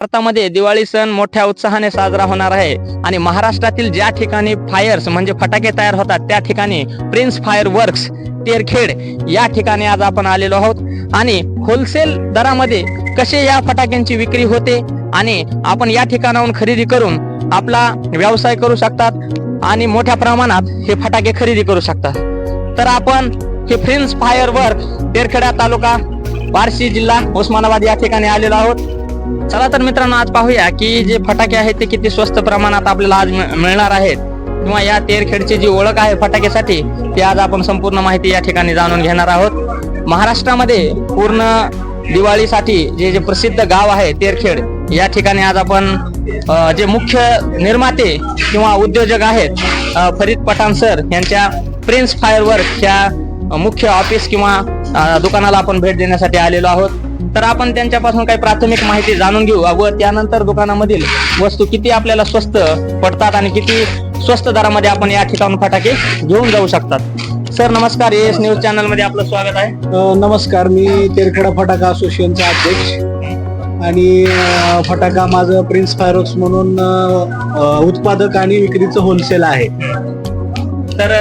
भारतामध्ये दिवाळी सण मोठ्या उत्साहाने साजरा होणार आहे. आणि महाराष्ट्रातील ज्या ठिकाणी फायर्स म्हणजे फटाके तयार होतात त्या ठिकाणी प्रिन्स फायर वर्क्स तेरखेड या ठिकाणी आज आपण आलेलो आहोत. आणि होलसेल दरामध्ये कसे या फटाक्यांची विक्री होते आणि आपण या ठिकाणाहून खरेदी करून आपला व्यवसाय करू शकतात आणि मोठ्या प्रमाणात हे फटाके खरेदी करू शकतात. तर आपण हे prince fire work Terkheda taluka Barshi जिल्हा उस्मानाबाद या ठिकाणी आलेलो आहोत. चला तर मित्रांनो आज पाहूया की जे फटाके आहेत ते किती स्वस्त प्रमाणात आपल्याला आज मिळणार आहेत. किंवा या तेरखेडची जी ओळख आहे फटाक्यासाठी ती आज आपण संपूर्ण माहिती या ठिकाणी जाणून घेणार आहोत. महाराष्ट्रामध्ये पूर्ण दिवाळीसाठी जे जे प्रसिद्ध गाव आहे तेरखेड या ठिकाणी आज आपण जे मुख्य निर्माते किंवा उद्योजक आहेत फरीद पठाण सर यांच्या प्रिन्स फायर वर्क या मुख्य ऑफिस किंवा दुकानाला आपण भेट देण्यासाठी आलेलो आहोत. तर आपण त्यांच्यापासून काही प्राथमिक माहिती जाणून घेऊ व त्यानंतर दुकानामधील वस्तू किती आपल्याला स्वस्त पडतात आणि किती स्वस्त दरामध्ये आपण या ठिकाणून फटाके घेऊन जाऊ शकतात. सर नमस्कार. एस न्यूज चॅनलमध्ये आपलं स्वागत आहे. नमस्कार. मी तेरखेडा फटाका असोसिएशनचा अध्यक्ष आणि फटाका माझं प्रिन्स फायरोक्स म्हणून उत्पादक आणि विक्रीचं होलसेल आहे. तर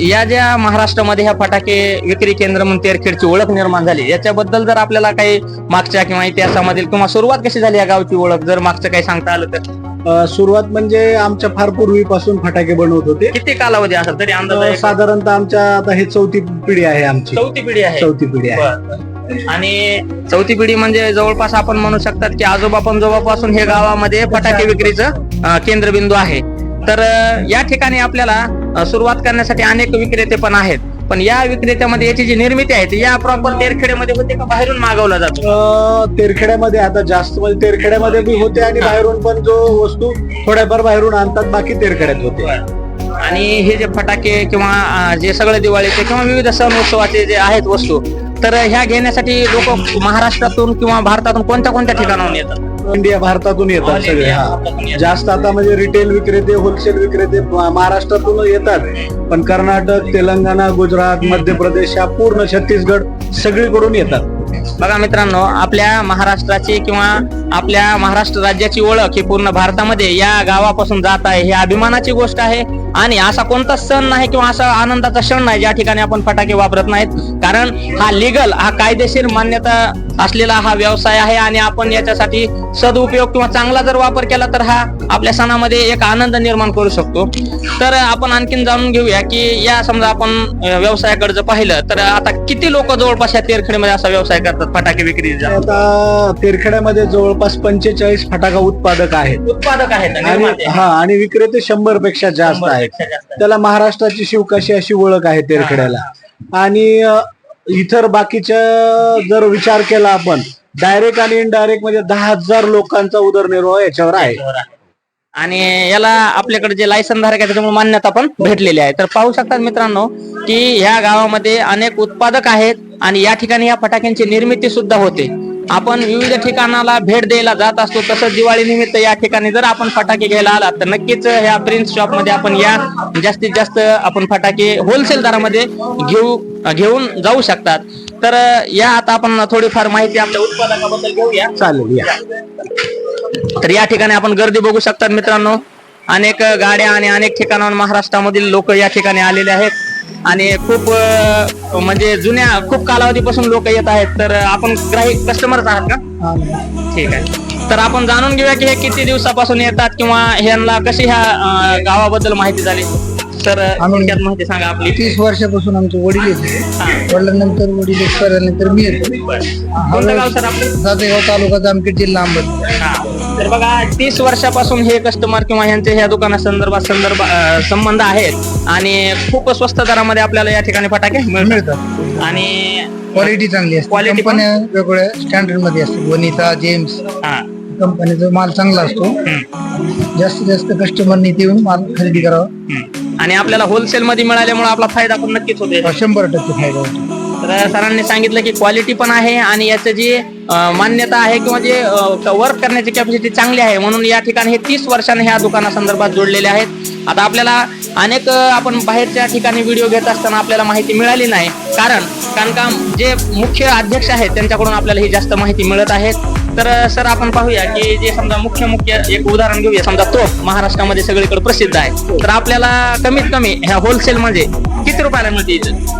या ज्या महाराष्ट्रामध्ये ह्या फटाके विक्री केंद्र म्हणून तेरखेडची ओळख निर्माण झाली याच्याबद्दल जर आपल्याला काही मागच्या किंवा इतिहासामधील किंवा सुरुवात कशी झाली या गावची ओळख जर मागचं काही सांगता आलं तर? सुरुवात म्हणजे आमच्या फार पूर्वीपासून फटाके बनवत होते. किती कालावधी असेल तरी अंदाज? साधारणतः आमच्या आता हे चौथी पिढी आहे आमची. चौथी पिढी आहे. चौथी पिढी आहे. आणि चौथी पिढी म्हणजे जवळपास आपण म्हणू शकतात की आजोबा पंजोबापासून हे गावामध्ये फटाके विक्रीचं केंद्रबिंदू आहे. तर या ठिकाणी आपल्याला सुरुवात करण्यासाठी अनेक विक्रेते पण आहेत. पण या विक्रेत्यामध्ये याची जी निर्मिती आहे ती या प्रॉपर तेरखेड्यामध्ये होते का बाहेरून मागवला जातो? तेरखेड्यामध्ये आता जास्त म्हणजे तेरखेड्यामध्ये बी होते आणि बाहेरून पण जो वस्तू थोड्याफार बाहेरून आणतात बाकी तेरखेड्यात होते. आणि हे जे फटाके किंवा जे सगळे दिवाळीचे किंवा विविध सण उत्सवाचे जे आहेत वस्तू तर ह्या घेण्यासाठी लोक महाराष्ट्रातून किंवा भारतातून कोणत्या कोणत्या ठिकाणाहून येतात? इंडिया भारतातून येतात सगळे हा. जास्त आता म्हणजे रिटेल विक्रेते होलसेल विक्रेते महाराष्ट्रातून येतात. पण कर्नाटक तेलंगणा गुजरात मध्य प्रदेश या पूर्ण छत्तीसगड सगळीकडून येतात. बघा मित्रांनो आपल्या महाराष्ट्राची किंवा आपल्या महाराष्ट्र राज्याची ओळख ही पूर्ण भारतामध्ये या गावापासून जात आहे ही अभिमानाची गोष्ट आहे. आणि असा कोणताच सण नाही किंवा असा आनंदाचा क्षण नाही ज्या ठिकाणी आपण फटाके वापरत नाहीत. कारण हा लिगल हा कायदेशीर मान्यता असलेला हा व्यवसाय आहे आणि आपण याच्यासाठी सदुपयोग किंवा चांगला जर वापर केला तर हा आपल्या सणामध्ये एक आनंद निर्माण करू शकतो. तर आपण आणखीन जाणून घेऊया की या समजा आपण व्यवसायाकडे जर पाहिलं तर आता किती लोक जवळपास या तेरखेडमध्ये असा व्यवसाय करतात फटाके विक्रीचा? आता तेरखेड्यामध्ये जवळपास पंचेचाळीस फटाका उत्पादक आहेत. उत्पादक आहेत आणि निर्माते. आहेत. हा आणि विक्रेते शंभरपेक्षा जास्त आहेत. पेक्षा जास्त. आहेत. त्याला महाराष्ट्राची शिवकाशी अशी ओळख आहे तेरखेड्याला? आणि अ, इतर बाकीच्या जर विचार केला आपण डायरेक्ट आणि इनडायरेक्ट म्हणजे दहा हजार लोकांचा उदरनिर्वाह याच्यावर आहे. आणि याला आपल्याकडे जे लायसन धारक आहे त्याच्यामुळे मान्यता पण भेटलेली आहे. तर पाहू शकतात मित्रांनो की ह्या गावामध्ये अनेक उत्पादक आहेत आणि या ठिकाणी या फटाक्यांची निर्मिती सुद्धा होते. आपण विविध ठिकाणाला भेट द्यायला जात असतो तसंच दिवाळी निमित्त या ठिकाणी जर आपण फटाके घ्यायला आलात तर नक्कीच ह्या प्रिन्स शॉपमध्ये आपण या. जास्तीत जास्त आपण फटाके होलसेल दरामध्ये घेऊ घेऊन जाऊ शकतात. तर या आता आपण थोडीफार माहिती आपल्या उत्पादकाबद्दल घेऊया. चालेल या. तर या ठिकाणी आपण गर्दी बघू शकतात मित्रांनो. अनेक गाड्या आणि अनेक ठिकाणाहून महाराष्ट्रामधील लोक या ठिकाणी आलेले आहेत. आणि खूप म्हणजे जुन्या खूप कालावधीपासून लोक येत आहेत तर आपण ग्राहक कस्टमरच आहात का? ठीक आहे. तर आपण जाणून घेऊया की हे किती दिवसापासून येतात किंवा ह्यांना कशी ह्या गावाबद्दल माहिती झाली? तर थोडक्यात माहिती सांगा आपली. तीस वर्षापासून आमचे वडील येते. वडिलांनंतर वडील एक्सपायरनंतर मी येतो. गाव सर आपलं? तालुका जामखेड जिल्हा हा. तर बघा तीस वर्षापासून हे कस्टमर किंवा ह्यांचे ह्या दुकाना संदर्भात संदर्भ संबंध आहेत. आणि खूप स्वस्त दरामध्ये आपल्याला या ठिकाणी फटाके मिळतात. आणि क्वालिटी चांगली असते. Quality पण? वेगवेगळ्या स्टँडर्डमध्ये असतात. वनिता जेम्स. कंपनीचा माल चांगला असतो जास्तीत जास्त कस्टमरनी येऊन माल खरेदी करावा. आणि आपल्याला होलसेल मध्ये मिळाल्यामुळे आपला फायदा पण नक्कीच होतो. शंभर टक्के फायदा होतो. तर सरांनी सांगितलं की क्वालिटी पण आहे आणि याचं जी मान्यता आहे किंवा जे वर्क करण्याची कॅपॅसिटी चांगली आहे म्हणून या ठिकाणी हे तीस वर्षाने ह्या दुकानासंदर्भात जोडलेले आहेत. आता आपल्याला अनेक आपण बाहेरच्या ठिकाणी व्हिडिओ घेत असताना आपल्याला माहिती मिळाली नाही. कारण कारण का जे मुख्य अध्यक्ष आहेत त्यांच्याकडून आपल्याला ही जास्त माहिती मिळत आहे. तर सर आपण पाहूया की जे समजा मुख्य मुख्य एक उदाहरण घेऊया. समजा तोफ महाराष्ट्रामध्ये सगळीकडे प्रसिद्ध आहे. तर आपल्याला कमीत कमी ह्या होलसेल मध्ये किती रुपयाला मिळते?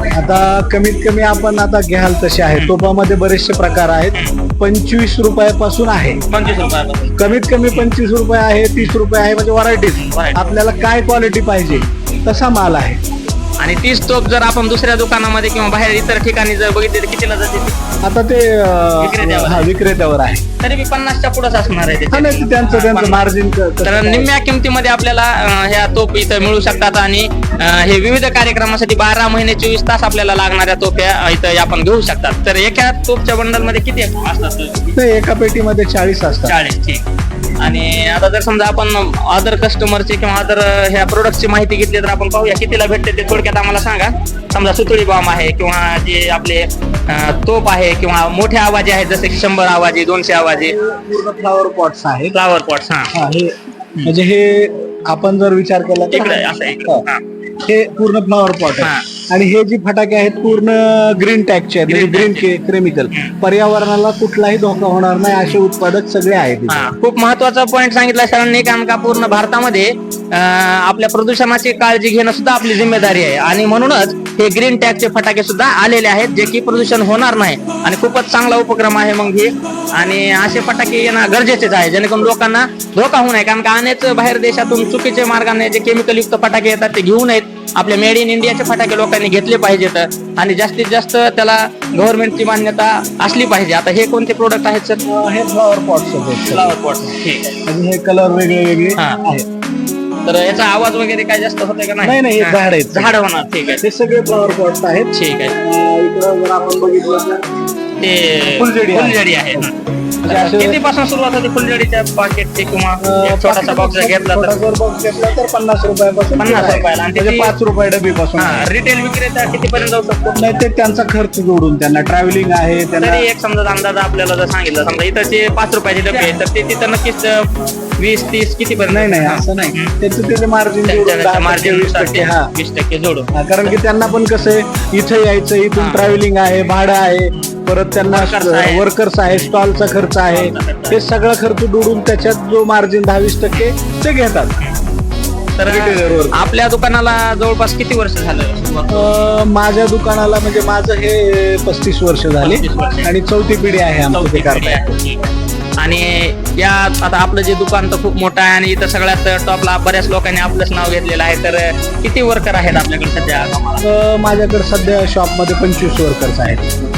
आता कमीत कमी आपण आता घ्याल तसे आहे. तोपामध्ये बरेचसे प्रकार आहेत. पंचवीस रुपयापासून आहे. पंचवीस रुपयाला कमीत कमी पंचवीस रुपये आहे तीस रुपये आहे म्हणजे व्हरायटीज. आपल्याला काय क्वालिटी पाहिजे? तसा माल आहे. आणि तीच तोप जर आपण दुसऱ्या दुकानामध्ये किंवा बाहेर इतर ठिकाणी जर बघितली तर कितीला जाते आता ते अं, विक्रेत्यावर. हा विक्रेत्यावर आहे. तरी बी पन्नासच्या पुढेच असणार आहे हा त्याचे. नाही ते त्यांचं त्यांचं मार्जिन तर निम्म्या किमतीमध्ये आपल्याला अं, ह्या तोप इथं मिळू शकतात आणि अं, हे विविध कार्यक्रमासाठी बारा महिने चोवीस तास आपल्याला लागणाऱ्या तोफ्या अं, इथं आपण घेऊ शकतात. तर एका तोपच्या बंडलमध्ये किती असतात? एका पेटीमध्ये चाळीस असतात. चाळीस ठीक. आणि आता जर समजा आपण अदर कस्टमरची किंवा अदर ह्या प्रोडक्टची माहिती घेतली तर आपण पाहूया कितीला भेटते ते थोडक्यात आम्हाला सांगा. समजा सुतळी बॉम्ब आहे किंवा जे आपले तोप आहे किंवा मोठे आवाजे आहेत जसे की शंभर आवाजे दोनशे आवाजे. पूर्ण फ्लावर पॉट्स आहेत. फ्लावर पॉट्स हा. हा, म्हणजे हे आपण जर विचार केला तर- हा. पूर्ण फ्लॉवर पॉट हा. आहे आणि हे जे फटाके आहेत पूर्ण ग्रीन टॅगचे आहेत Green ग्रीन केमिकल पर्यावरणाला कुठलाही धोका होणार नाही असे उत्पादक सगळे आहेत खूप महत्त्वाचा पॉईंट सांगितला सरांनी कारण का पूर्ण भारतामध्ये आपल्या प्रदूषणाची काळजी घेणं सुद्धा आपली जिम्मेदारी आहे. आणि म्हणूनच हे ग्रीन टॅगचे फटाके सुद्धा आलेले आहेत जे की प्रदूषण होणार नाही. आणि खूपच चांगला उपक्रम आहे मग हे. आणि असे फटाके येणं गरजेचेच आहे जेणेकरून लोकांना धोका होऊ नये. कारण का अनेक बाहेर देशातून चुकीच्या मार्गाने जे केमिकल युक्त फटाके येतात ते घेऊ नयेत. आपले मेड इन इंडियाचे फटाके लोकांनी घेतले पाहिजेत. आणि जास्तीत जास्त त्याला गव्हर्नमेंटची मान्यता असली पाहिजे. आता हे कोणते प्रोडक्ट आहेत सर हे फ्लॉवर पॉट्स फ्लावर पॉट ठीक आहे. म्हणजे हे कलर वेगळे वेगळे तर याचा आवाज वगैरे काय जास्त होतोय का नाही, नाही, हे हा. झाड आहेत. झाड होणार ठीक आहे हे सगळे फ्लॉवर पॉट्स आहेत ठीक आहे इकडं जर आपण बघितलं तर ते फुलझडी आहे. हा. म्हणजे असे- किती पासून सुरुवात होती फुलझडीच्या पॉकेटची किंवा एक छोटासा बॉक्स घेतला तर छोटा जर box घेतला तर पन्नास रुपयापासून पन्नास सुरू आहे. रुपयाला. आणि म्हणजे त्याची- पाच रुपये डबीपासून हा. रिटेल विक्रेता किती पर्यंत जाऊ शकतो नाही ते त्यांचा खर्च जोडून त्यांना ट्रॅव्हलिंग आहे त्यांना तरी एक समजा अंदाज आपल्याला जर सांगितलं समजा इथं ते पाच रुपयाचे डबे आहेत तर ते तिथं नक्कीच अं, वीस तीस किती पर्यंत नाही नाही असं नाही त्याचं त्याचं मार्जिन मार्जिन वीस टक्के हा वीस टक्के जोडून हा, कारण की त्यांना पण कसं आहे इथं यायचं इथून हा. ट्रॅव्हलिंग आहे भाडं आहे परत त्यांना. वर्कर्स आहे. स्टॉलचा खर्च आहे. हे सगळा खर्च जोडून त्याच्यात जो मार्जिन दहा वीस टक्के ते घेतात. तर. आपल्या दुकानाला जवळपास किती वर्ष झालं? माझ्या दुकानाला म्हणजे माझं हे पस्तीस वर्ष झाली. 35 वर्ष. आणि चौथी पिढी आहे आमचं ते करताय. आणि या आता आपलं जे दुकान तर खूप मोठं आहे आणि इथं सगळ्यात टॉपला बऱ्याच लोकांनी आपलंच नाव घेतलेलं आहे. तर किती वर्कर आहेत आपल्याकडे सध्या? माझ्याकडे सध्या शॉपमध्ये पंचवीस वर्कर्स आहेत.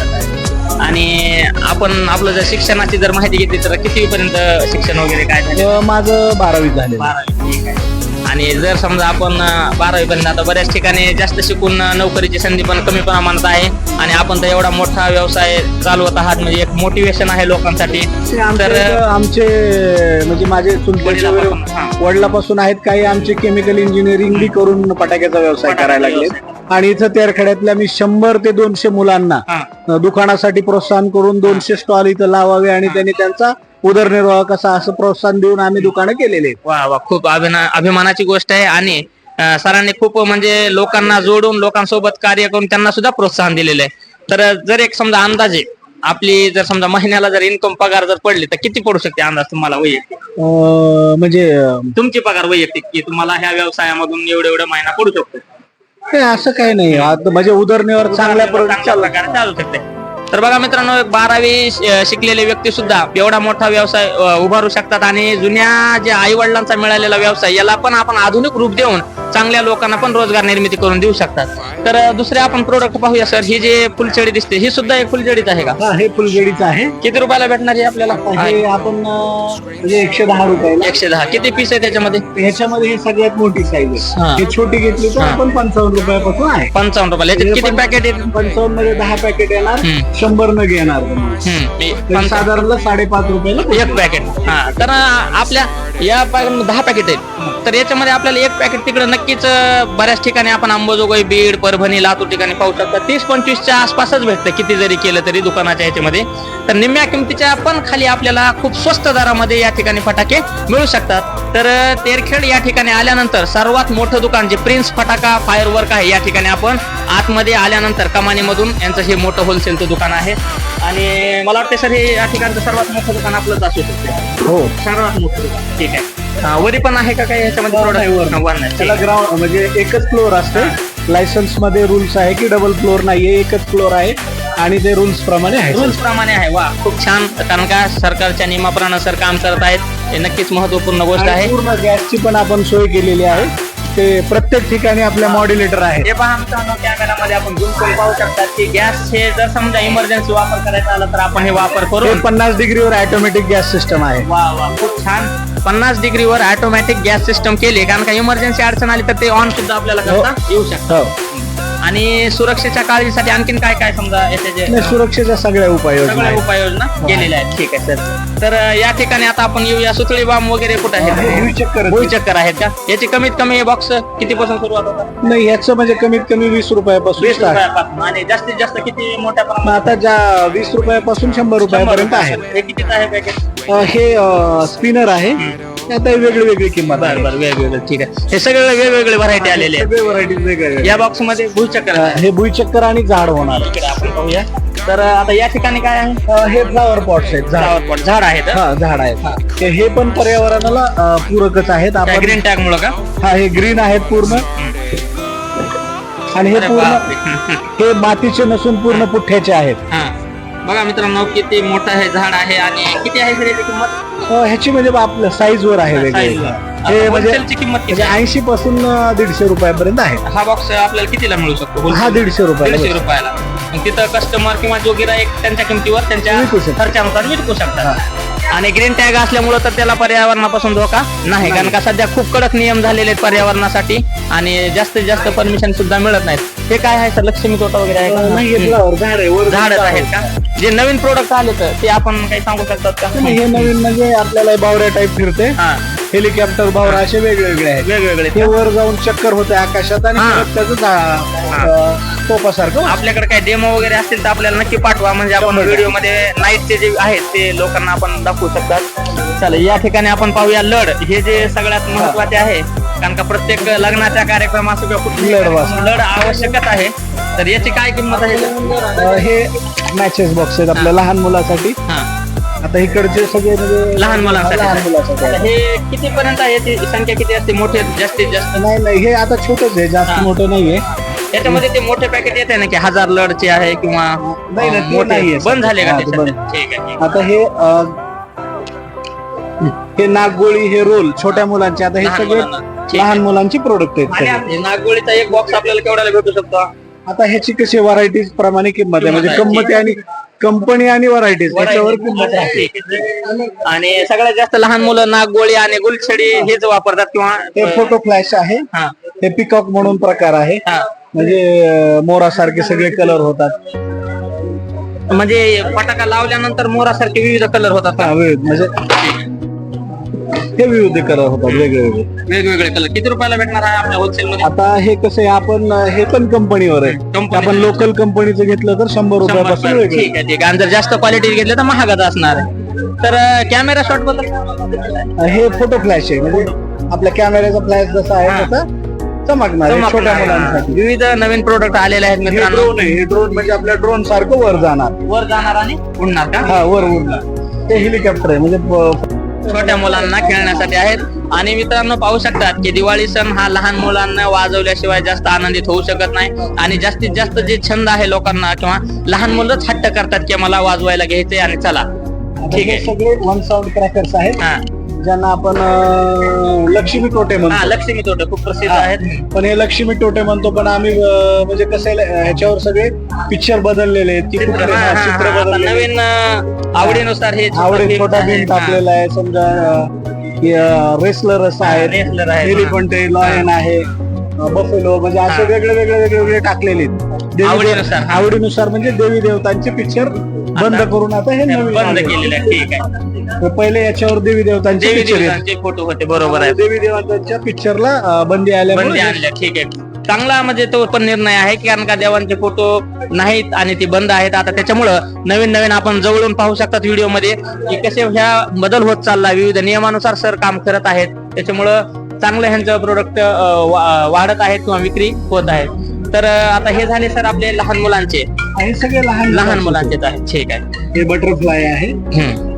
आणि आपण आपलं जर शिक्षणाची जर माहिती घेतली तर किती पर्यंत शिक्षण वगैरे काय झालं अं, माझं बारावी आहे. बारावी ठीक आहे. आणि जर समजा आपण बारावी पर्यंत आता बऱ्याच ठिकाणी जास्त शिकून अं, नोकरीची संधी पण कमी प्रमाणात आहे आणि आपण तर एवढा मोठा व्यवसाय चालवत आहात म्हणजे एक मोटिवेशन आहे लोकांसाठी तर आमचे म्हणजे माझे वडिलापासून, हा. वडिलापासून आहेत काही आमचे केमिकल इंजिनिअरिंग बी करून फटाक्याचा व्यवसाय करायला लागले. आणि इथं तेरखेड्यातल्या मी शंभर ते दोनशे मुलांना दुकानासाठी प्रोत्साहन करून दोनशे स्टॉल इथं लावावे आणि त्यांनी त्यांचा उदरनिर्वाह कसा असं प्रोत्साहन देऊन आम्ही दुकानं केलेले. वा वा खूप अभिना अभिमानाची गोष्ट आहे आणि सरांनी खूप म्हणजे लोकांना जोडून लोकांसोबत कार्य करून त्यांना सुद्धा प्रोत्साहन दिलेलं आहे. तर जर एक समजा अंदाजे आपली जर समजा महिन्याला जर इन्कम पगार जर पडली तर किती पडू शकते अंदाज तुम्हाला वैयक्तिक? म्हणजे तुमची पगार वैयक्तिक की तुम्हाला ह्या व्यवसायामधून एवढे एवढे महिना पडू शकतो? नाही असं काही नाही. आता म्हणजे उदरनिर्वाह चांगल्या प्रकारे चालला कारण चालू शकते. तर बघा मित्रांनो बारावी शिकलेले व्यक्ती सुद्धा एवढा मोठा व्यवसाय उभारू शकतात आणि जुन्या जे आई वडिलांचा मिळालेला व्यवसाय याला पण आपण आधुनिक रूप देऊन चांगल्या लोकांना पण रोजगार निर्मिती करून देऊ शकतात. तर दुसरे आपण प्रोडक्ट पाहूया सर ही जे फुलचडी दिसते ही सुद्धा एक फुलचडीच आहे का? हा फुलगडीचं आहे. किती रुपयाला भेटणार आहे आपल्याला? आपण म्हणजे एकशे दहा रुपयाला. एकशे दहा. किती पीस आहे त्याच्यामध्ये? ह्याच्यामध्ये ही सगळ्यात मोठी साईज हा. आहे छोटी घेतली तर. आपण पंचावन्न रुपयापासून आहे. पंचावन्न रुपयाला. किती पॅकेट पंचावन्नमध्ये दहा पॅकेट येणार. शंभर न घेणार. साधारण साडेपाच रुपयाला एक पॅकेट हा तर आपल्या या पॅकेट दहा पॅकेट आहेत. तर याच्यामध्ये आपल्याला एक पॅकेट तिकडे नक्की नक्कीच बऱ्याच ठिकाणी आपण अंबाजोगाई बीड परभणी लातूर ठिकाणी पाहू शकता. तीस पंचवीसच्या आसपासच भेटतं किती जरी केलं तरी दुकानाच्या ह्याच्यामध्ये तर निम्म्या किमतीच्या पण खाली आपल्याला खूप स्वस्त दरामध्ये या ठिकाणी फटाके मिळू शकतात. तर तेरखेड या ठिकाणी आल्यानंतर सर्वात मोठं दुकान जे प्रिन्स फटाका फायर वर्क आहे या ठिकाणी आपण आतमध्ये आल्यानंतर कमानीमधून यांचं हे मोठं होलसेलचं दुकान आहे. आणि मला वाटतं सर हे या ठिकाणचं सर्वात मोठं दुकान आपलंच असू शकतं. हो. सर्वात मोठं दुकान. ठीक आहे. वरी पण आहे का काही प्रोडक्ट नाही त्याला ग्राउंड म्हणजे एकच फ्लोअर असते. लायसन्समध्ये रुल्स आहे की डबल फ्लोअर नाहीये एकच फ्लोअर आहे. आणि ते रुल्स प्रमाणे आहे. रूल्स प्रमाणे आहे. वा खूप छान. कारण का सरकारच्या नियमाप्रमाणे काम करत आहेत. हे नक्कीच महत्त्वपूर्ण गोष्ट आहे. पूर्ण गॅसची पण आपण सोय केलेली आहे. ते प्रत्येक ठिकाणी आपल्या मॉड्युलेटर आहे हे पहा मित्रांनो कॅमेरामध्ये आपण झूम करून पाहू शकतात की गॅस हे जर समजा इमर्जन्सी वापर करायचा आला तर आपण हे वापर हे करून पन्नास डिग्रीवर ऑटोमॅटिक गॅस सिस्टम आहे. वा वा खूप छान. पन्नास डिग्रीवर ऑटोमॅटिक गॅस सिस्टम केली कारण का इमर्जन्सी अडचण आली तर ते ऑन सुद्धा आपल्याला करता येऊ शकतं. हो. आणि सुरक्षेच्या काळजीसाठी आणखीन काय काय समजा याचे जे नाही, सुरक्षेच्या सगळ्या उपाययोजना सगळ्या आहेत. उपाययोजना केलेल्या आहेत. ठीक आहे सर. तर अं, या ठिकाणी आता आपण येऊया. सुतळी बाम वगैरे कुठे हे आहेत भुईचक्कर भुईचक्कर आहेत का? याची कमीत कमी बॉक्स किती पासून सुरुवात होतात? नाही याचं म्हणजे कमीत कमी वीस रुपयापासून वीस start. रुपयापासून. आणि जास्तीत जास्त किती मोठ्या मग प्रमाणात आता ज्या वीस रुपयापासून शंभर रुपयापर्यंत आहे. हे कितीच आहे पॅकेट अ, हे स्पिनर आहे. आता वेगळी वेगळी किंमत बरं बरं वेगवेगळे ठीक आहे. हे सगळे वेगवेगळे व्हरायटी आलेले आहेत. वेगळे या बॉक्समध्ये आहे. हे भुईचक्कर आणि झाड होणार. इकडे आपण पाहूया. तर आता या ठिकाणी काय आहे? अ, हे फ्लावर पॉट्स आहेत झाड. फ्लावर पॉट झाड आहेत हा? झाड आहेत ते हे पण पर्यावरणाला अ, पूरकच आहेत. आपण ग्रीन टॅग मुळे का? हा हे ग्रीन आहेत पूर्ण. आणि हे अरे पूर्ण बापरे. हे मातीचे नसून पूर्ण पुठ्ठ्याचे आहेत. हा. बघा मित्रांनो किती मोठं हे झाड आहे आणि किती आहे सर याची किंमत? अ, ह्याची म्हणजे आपल्या साईज वर आहे वेगळे. Size वर. हे आता म्हणजे wholesale ची किंमत किती आहे? ऐंशी पासून दीडशे रुपयापर्यंत आहे. हा बॉक्स आपल्याला कितीला मिळू शकतो? हा दीडशे रुपयाला दीडशे बसतो. रुपयाला. मग तिथं कस्टमर किंवा जो गिराईक त्यांच्या किमतीवर त्यांच्या विकू शकतो. खर्चानुसार विकू शकतात. आणि ग्रीन टॅग असल्यामुळं तर त्याला पर्यावरणापासून धोका नाही. कारण का सध्या खूप कडक नियम झालेले आहेत पर्यावरणासाठी आणि जास्तीत जास्त परमिशन सुद्धा मिळत नाहीत. हे काय आहे सर? लक्ष्मी तोटा वगैरे आहे का? नाही हे झाड आहे. वर झाडच आहेत का? जे नवीन प्रोडक्ट आले तर ते आपण काही सांगू शकतात का? हे नवीन म्हणजे आपल्याला बावऱ्या टाईप फिरते. हा. हेलिकॉप्टर बावरा असे वेगवेगळे आहेत. वेगवेगळे. हे वर जाऊन चक्कर होते आकाशात आणि हा. परत त्याचं झा- तोपासारखं आपल्याकडे काही डेमो वगैरे असतील तर आपल्याला नक्की पाठवा. म्हणजे आपण व्हिडिओमध्ये नाईटचे जे आहेत ते लोकांना आपण दाखवू शकतात. चला या ठिकाणी आपण पाहूया लढ. हे जे सगळ्यात महत्त्वाचे आहे कारण का प्रत्येक लग्नाच्या कार्यक्रम असो किंवा कुठल्याही लढ कार्यक्रम, लढ आवश्यकच आहे. तर याची काय किंमत आहे? अ, हे मॅचेस बॉक्स आहेत आपल्या लहान मुलासाठी हा आता इकडचे सगळे म्हणजे लहान मुलांसाठी लहान मुलासाठी आता आहे. हे किती पर्यंत आहे याची संख्या किती असते मोठे जास्तीत जास्त नाही नाही हे आता छोटच आहे जास्त हा. मोठं नाहीये याच्यामध्ये ते मोठे पॅकेट येते ना की हजार लढचे आहे किंवा नाही, ते मोठे बंद झाले का हा, ते ते सध्या? बंद. ठीक आहे ठीक. आता हे अ, हे नागगोळी हे रोल छोट्या मुलांचे आता हे लहान सगळे मुलांना. ठीक लहान मुलांची प्रोडक्ट आहेत आणि सगळे. आपली नागोळीचा एक बॉक्स आपल्याला केवढ्याला भेटू शकतो आता ह्याची कशी व्हरायटीज प्रमाणे किंमत आहे? म्हणजे किंमत आहे, आणि कंपनी आणि व्हरायटीज त्याच्यावर किंमत आहे. आणि सगळ्यात जास्त लहान मुलं नागगोळी आणि गुलछडी हेच वापरतात किंवा हे फोटो फ्लॅश आहे. हा. हे पिकॉक म्हणून प्रकार आहे. हा. म्हणजे अं, मोरासारखे सगळे कलर होतात. म्हणजे फटाका लावल्यानंतर मोरासारखे विविध कलर होतात. हा? विविध. म्हणजे हे विविध कलर होतात वेगळे वेगळे वेगवेगळे कलर. किती रुपयाला भेटणार आहे आपल्या होलसेल मध्ये? आता हे कसं आहे आपण हे पण कंपनीवर आहे. Company. आपण लोकल कंपनीचं घेतलं तर शंभर शंभर रुपयापासून रुपये. वेगळे. ठीक आहे ठीक आहे. आणि जर जास्त क्वालिटी घेतले तर महागच असणार आहे. तर कॅमेरा शॉटबद्दल हे फोटो फ्लॅश आहे म्हणजे आपल्या कॅमेऱ्याचा फ्लॅश जसा आहे. तसा चमकणार आहे छोट्या मुलांसाठी. विविध नवीन प्रोडक्ट आलेले आहेत हे मित्रांनो. ड्रोन आहे हे ड्रोन म्हणजे आपल्या ड्रोन सारखं वर जाणार. वर जाणार आणि उडणार का? हा वर उडणार. ते हेलिकॉप्टर आहे म्हणजे छोट्या मुलांना खेळण्यासाठी आहेत. आणि मित्रांनो पाहू शकतात की दिवाळी सण हा लहान मुलांना वाजवल्याशिवाय जास्त आनंदित होऊ शकत नाही. आणि जास्तीत जास्त जे छंद आहे लोकांना किंवा लहान मुलंच हट्ट करतात की मला वाजवायला घ्यायचे आणि चला. ठीक आहे. सगळे वन साऊंड क्रॅकर्स आहेत. हा. ज्यांना आपण लक्ष्मी टोटे हा म्हणतो लक्ष्मी तोटे खूप प्रसिद्ध हा. आहेत पण हे लक्ष्मी टोटे म्हणतो पण आम्ही अं, म्हणजे कसं आहे, ह्याच्यावर सगळे पिक्चर बदललेले आहेत चित्र कुठले हा, हा, हा, चित्र हा. आता बदललेले आहेत. नवीन अं, आवडीनुसार हे आवडे छोटा आहे. हा. टाकलेला आहे समजा रेसलर असं आहे wrestler आहेत. एलिफंट आहे लॉयन आहे बफेलो म्हणजे असे हा. वेगळे वेगळे वेगळे वेगळे टाकलेले आहेत देवी- आवडीनुसार. आवडीनुसार म्हणजे देवी देवतांचे पिक्चर बंद करून आता हे नवीन बंद आले. केलेलं आहे ठीक आहे. पहिले याच्यावर देवी देवतांचे देवी पिक्चर देवतांचे फोटो होते बरोबर आहे. देवी देवतांच्या पिक्चरला बंदी बंदी आल्यामुळे आणल्या ठीक आहे. चांगला म्हणजे तो पण निर्णय आहे की कारण का देवांचे फोटो नाहीत आणि ते बंद आहेत. आता त्याच्यामुळं नवीन नवीन आपण जवळून पाहू शकतात व्हिडिओमध्ये की कसे ह्या बदल होत चालला विविध नियमानुसार सर काम करत आहेत. त्याच्यामुळं चांगलं ह्यांचं प्रोडक्ट वाढत आहेत किंवा विक्री होत आहे तर अं, आता हे झाले सर आपले लहान मुलांचे. हे सगळे लहान लहान मुलांचेच आहेत ठीक आहे. हे बटरफ्लाय आहे. हम्म.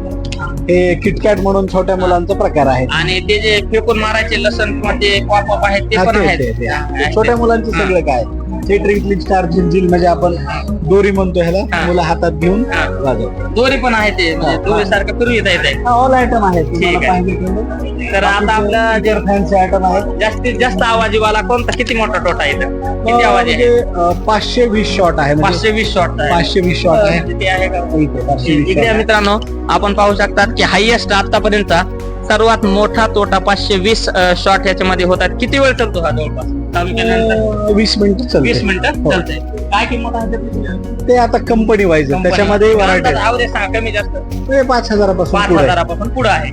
हे किटकॅट म्हणून छोट्या मुलांचा प्रकार आहे. आणि ते जे फेकून मारायचे लसण किंवा ते पॉप आहेत ते हा, पण ते- आहेत. ते- ते. छोट्या मुलांचे हा. सगळं काय? हे स्टार जिंजिल म्हणजे आपण दोरी म्हणतो ह्याला. मुलं हातात घेऊन. वाजवतात दोरी पण आहे ते म्हणजे. दोरी सारखं फिरू येता येते ऑल आयटम आहे. तर आता आपला जे फॅन्सी आयटम आहेत जास्तीत जास्त आवाजीवाला कोणता किती मोठा टोटा आहे इथं? किती अं, आवाज आहे म्हणजे पाचशे वीस शॉट आहे म्हणजे पाचशे वीस शॉट आहे पाचशे वीस शॉट आहे आहे पाचशे वीस इकडे shot आहे. मित्रांनो आपण पाहू शकतात की हायएस्ट आतापर्यंतचा सर्वात मोठा तोटा पाचशे वीस शॉट याच्यामध्ये होतात किती वेळ चालतो हा जवळपास चालू केल्यानंतर अं, वीस मिनिट वीस मिनिटं हो. चालतंय. काय किंमत आहे त्याची? ते आता कंपनी वाईज त्याच्यामध्ये व्हरायटी अंदाज average सांगा कमी जास्त? ते पाच हजारापासून पुढे आहे. हजारापासून पुढे आहे.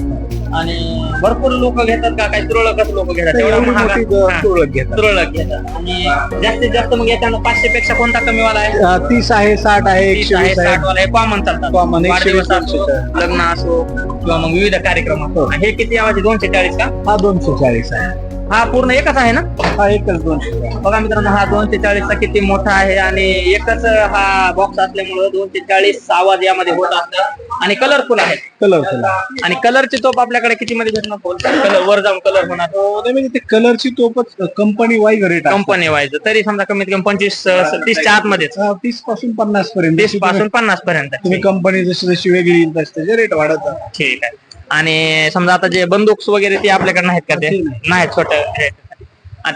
आणि भरपूर लोक घेतात का? काही तुरळकच लोक घेतात. तर एवढा एवढी महाग. मोठी हा. तुरळक घेतात. तुरळक घेतात. आणि जास्तीत जास्त मग याच्यानं पाचशे पेक्षा कोणता कमीवाला आहे? अं, तीस आहे साठ आहे तीस एकशे आहे वीस आहे साठ वाला हे कॉमन चालतात. Common, एकशे वाढदिवस वीस. लग्न असो किंवा मग विविध कार्यक्रम असो. हो. हे किती आवाज दोनशे चाळीस का? हा दोनशे चाळीस आहे. हा पूर्ण एकच आहे ना? हा एकच दोनशे. बघा मित्रांनो हा दोनशे चाळीसचा किती मोठा आहे आणि एकच हा बॉक्स असल्यामुळं दोनशे चाळीस आवाज यामध्ये होत असतात. आणि कलरफुल आहे. कलरफुल आणि कलरची तोप आपल्याकडे किती मध्ये भेटणार? कलर वर जाऊन कलर होणार. नाही म्हणजे ते कलरची तोपच company wise rate company wise तरी समजा कमीत कमी पंचवीस तीसच्या आतमध्येच. तीसपासून पन्नास पर्यंत. तीसपासून पन्नास पर्यंत. तुम्ही कंपनी जशी जशी वेगळी येईल तसे रेट वाढत. ठीक आहे. आणि समजा आता जे बंदूक वगैरे ते आपल्याकडे नाहीत का ते? ते नाही. नाहीत छोटे.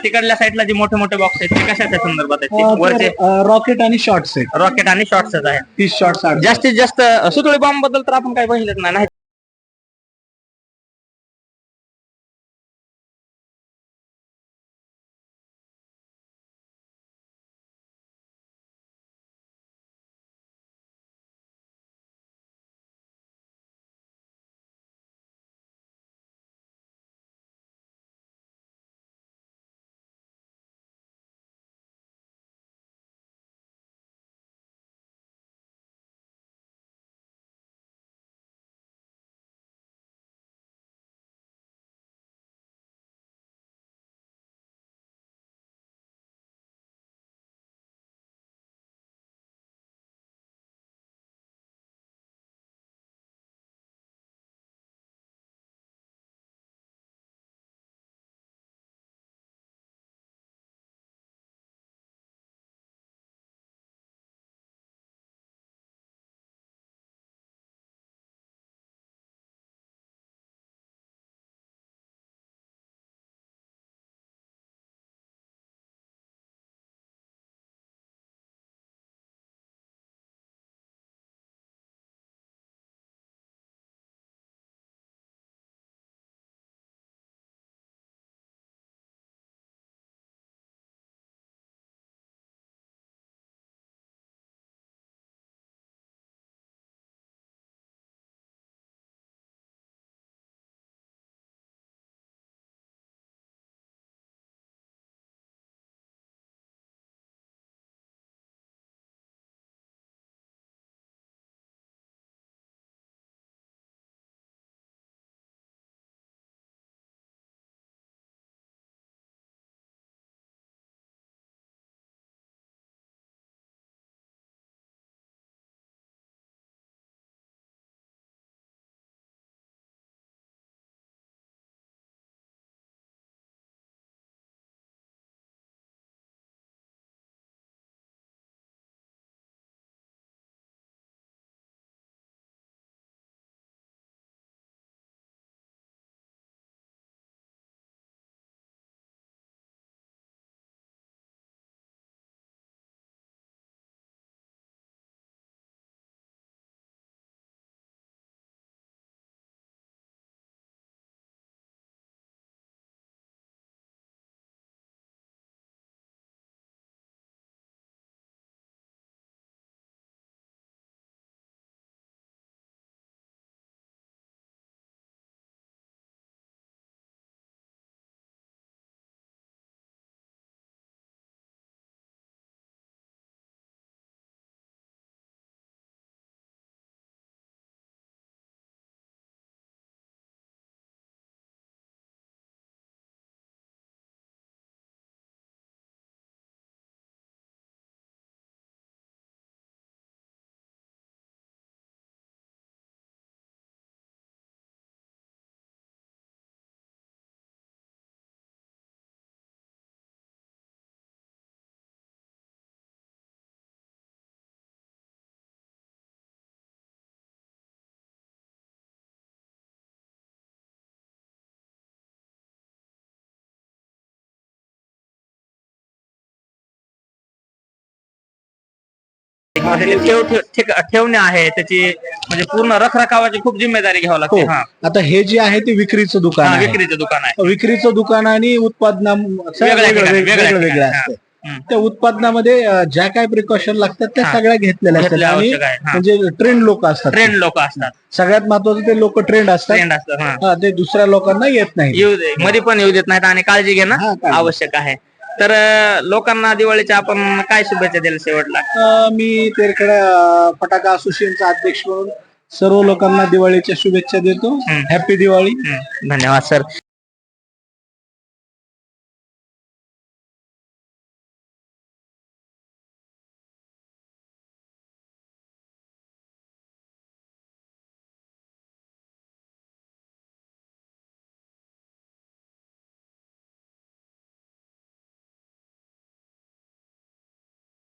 तिकडल्या साईडला जे मोठे मोठे बॉक्स आहेत ते कशाच्या संदर्भात आहेत? वरचे? रॉकेट आणि शॉर्ट सेट रॉकेट आणि शॉर्ट्सच आहे तीस शॉर्ट साठ जास्तीत जास्त सुतळी बॉम्बबद्दल तर आपण काही पाहिलेच नाही त्याची ठेव ठेव- ठेक- ठेवणे आहे त्याची म्हणजे पूर्ण रखरखावाची खूप जिम्मेदारी घ्यावी लागते हो. हा. आता हे जे आहे ते विक्रीचं दुकान हा, आहे. विक्रीचं दुकान आहे. विक्रीचं दुकान आणि उत्पादनाचं वेगळ्या वेगळं ठिकाणी, वेगळं वेगळ्या वेगळं ठिकाणी, हा. असतं हम्म. त्या उत्पादनामध्ये अं, ज्या काय प्रिकॉशन लागतात त्या. सगळ्या घेतलेल्या असतात. आणि आवश्यक आहे, हा. म्हणजे ट्रेंड लोक असतात. ट्रेंड लोक असतात. सगळ्यात महत्वाचं ते लोक ट्रेंड असतात. ट्रेंड असतात हा. हा, ते दुसऱ्या लोकांना येत नाही. येऊ दे मध्ये पण येऊ देत नाहीत आणि काळजी हा, घेणं काळजी. आवश्यक आहे. तर अं, लोकांना दिवाळीच्या आपण काय शुभेच्छा दिल्या शेवटला? अं, मी तेरखेडा फटाका असोसिएशनचा अध्यक्ष म्हणून सर्व लोकांना दिवाळीच्या शुभेच्छा देतो. हॅपी दिवाळी. हम्म, धन्यवाद सर